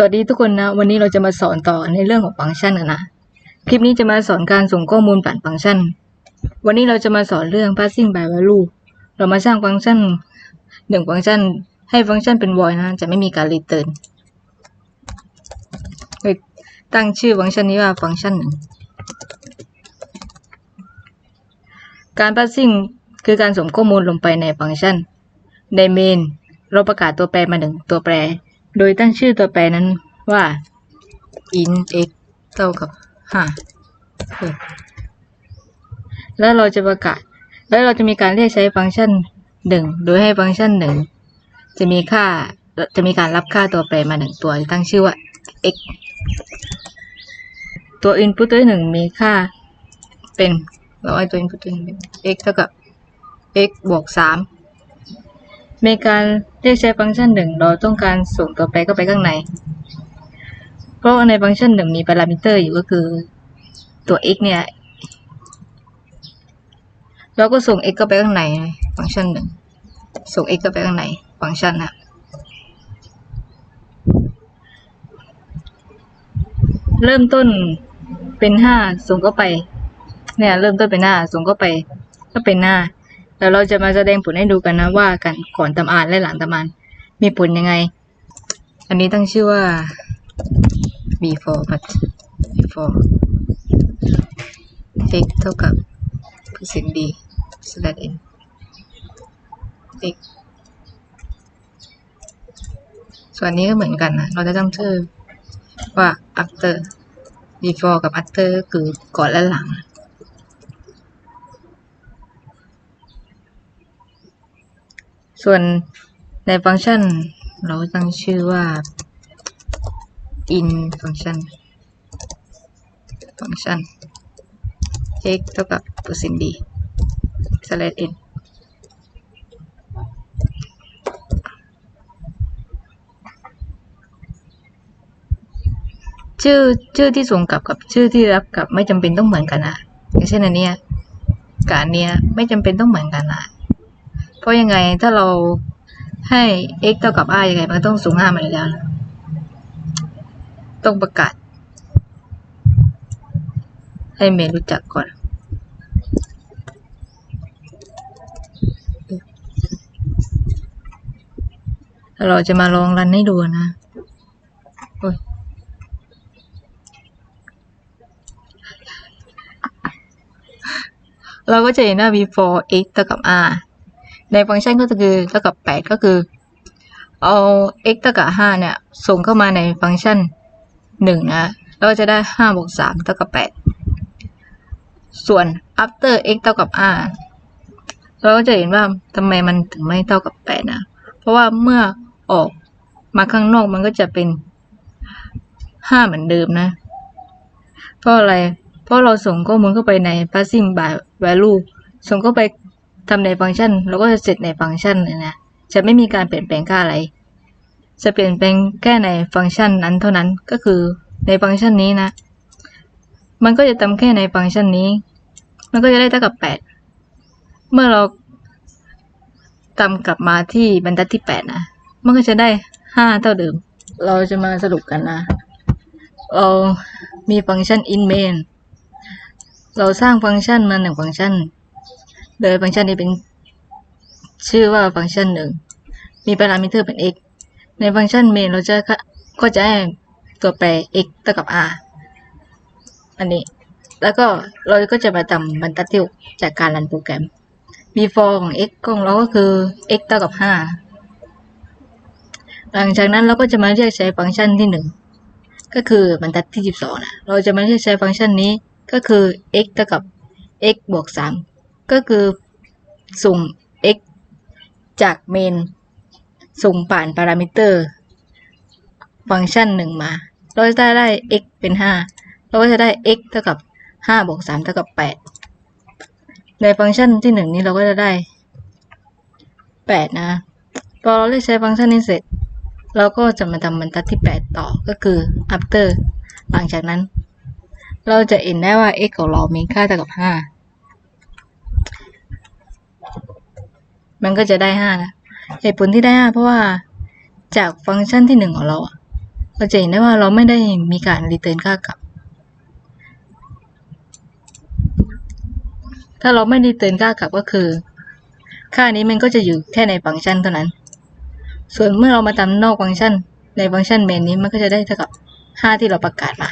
สวัสดีทุกคนนะ วันนี้เราจะมาสอนต่อในเรื่องของฟังก์ชันนะนะ คลิปนี้จะมาสอนการส่งข้อมูลผ่านฟังก์ชัน วันนี้เราจะมาสอนเรื่อง passing by value เรามาสร้างฟังก์ชันหนึ่งฟังก์ชัน ให้ฟังก์ชันเป็น void นะ จะไม่มีการ return ตั้งชื่อฟังก์ชันนี้ว่าฟังก์ชันหนึ่ง การ passing คือการส่งข้อมูลลงไปในฟังก์ชัน ใน main เราประกาศตัวแปรมาหนึ่งตัวแปร โดยตั้งชื่อตัวแปรนั้นว่า int x เท่ากับห้าเออแล้วเราจะประกาศ แล้วเราจะมีการเรียกใช้ฟังก์ชันหนึ่งโดยให้ฟังก์ชันหนึ่งจะมีค่าจะมีการรับค่าตัวแปรมาหนึ่งตัวตั้งชื่อว่า x ตัว input ตัวหนึ่งมีค่าเป็นเราให้ตัว input ตัวหนึ่งเป็น x เท่ากับ x บวกสาม ในการเรียกใช้ฟังก์ชันหนึ่งเราต้องการส่งตัวแปรเข้าไปข้างใน เพราะในฟังก์ชันหนึ่งมีพารามิเตอร์อยู่ก็คือตัว x เนี่ยเราก็ส่ง x เข้าไปข้างในฟังก์ชันหนึ่งส่ง x เข้าไปข้างในฟังก์ชันนะเริ่มต้นเป็นห้าส่งเข้าไป เนี่ย เริ่มต้นเป็นห้าส่งเข้าไป ก็เป็นห้า แล้วเราจะมาแสดงผลให้ดูกันนะว่ากันก่อนทำอ่านและหลังทำอ่านมีผลยังไง อันนี้ตั้งชื่อว่า before but before x เท่ากับ percent d slash n x ส่วนนี้ก็เหมือนกันนะ เราจะตั้งชื่อว่า after before กับ after คือก่อนและหลัง ส่วนในฟังก์ชัน เราตั้งชื่อว่า in ฟังก์ชัน ฟังก์ชัน x เท่ากับ percent d slash n ชื่อชื่อที่ส่งกลับกับชื่อที่รับกลับไม่จำเป็นต้องเหมือนกันนะอย่างเช่นอันเนี้ยกับอันเนี้ยไม่จำเป็นต้องเหมือนกันนะ ราะยังไงถ้าเราให้ x เท่ากับ r ยังไงมันต้องสูง5มาอยู่แล้ว ต้องประกาศ ให้เมย์รู้จักก่อนเราจะมาลองรันให้ดูนะโอ้ยเราก็จะเห็นว่า before x เท่ากับ r ในฟังก์ชันก็คือเท่ากับ 8 ก็คือ เอา x เท่ากับ 5 เนี่ย ส่งเข้ามาในฟังก์ชัน 1 นะเราจะได้ 5 บวก 3 เท่ากับ 8 ส่วน after x เท่ากับ r เราก็จะเห็นว่าทำไมมันถึงไม่เท่ากับ 8 นะ เพราะว่าเมื่อออกมาข้างนอกมันก็จะเป็น 5 เหมือนเดิมนะ เพราะอะไร เพราะเราส่งข้อมูลเข้าไปใน passing by value ส่งเข้าไป ทำในฟังก์ชันเราก็จะเสร็จในฟังก์ชันเลยนะจะไม่มีการเปลี่ยนแปลงค่าอะไร จะเปลี่ยนแปลงแค่ในฟังก์ชันนั้นเท่านั้นก็คือในฟังก์ชันนี้นะ มันก็จะทำแค่ในฟังก์ชันนี้ มันก็จะได้เท่ากับ 8 เมื่อเราทำกลับมาที่บรรทัดที่ 8 นะ มันก็จะได้ 5 เท่าเดิม เราจะมาสรุปกันนะ เรามีฟังก์ชัน in main เราสร้างฟังก์ชันมาหนึ่งฟังก์ชัน โดยฟังก์ชันนี้เป็นชื่อว่าฟังก์ชันหนึ่ง มีพารามิเตอร์เป็น x ในฟังก์ชัน main เราจะก็จะให้ตัวแปร x เท่ากับ r อันนี้ แล้วก็เราก็จะมาทำบรรทัดที่จากการรันโปรแกรม before ของ x ของเราก็คือ x เท่ากับ 5 หลังจากนั้นเราก็จะมาเรียกใช้ฟังก์ชันที่ 1 ก็คือบรรทัดที่ 12 นะ เราจะมาเรียกใช้ฟังก์ชันนี้ก็คือ x เท่ากับ x บวก3 ก็คือส่ง x จากเมนส่งผ่านพารามิเตอร์ ฟังก์ชันหนึ่งมา เราจะได้ x เป็น 5 เราก็จะได้ x เท่ากับ 5 บวก 3 เท่ากับ 8 ในฟังก์ชันที่ 1 นี้เราก็จะได้ 8 นะ พอเราเรียกใช้ฟังก์ชันนี้เสร็จ เราก็จะมาทำบรรทัดที่ 8 ต่อ ก็คือ after หลังจากนั้น เราจะเห็นได้ว่า x ของเรามีค่าเท่ากับ 5 มันก็จะได้5นะเหตุผลที่ได้5เพราะว่าจากฟังก์ชันที่1ของเราเราจะเห็นได้ว่าเราไม่ได้มีการรีเทิร์นค่ากลับ ถ้าเราไม่รีเทิร์นค่ากลับก็คือ ค่านี้มันก็จะอยู่แค่ในฟังก์ชันเท่านั้น ส่วนเมื่อเรามาทำนอกฟังก์ชันในฟังก์ชันเมนนี้มันก็จะได้เท่ากับ 5 ที่เราประกาศมา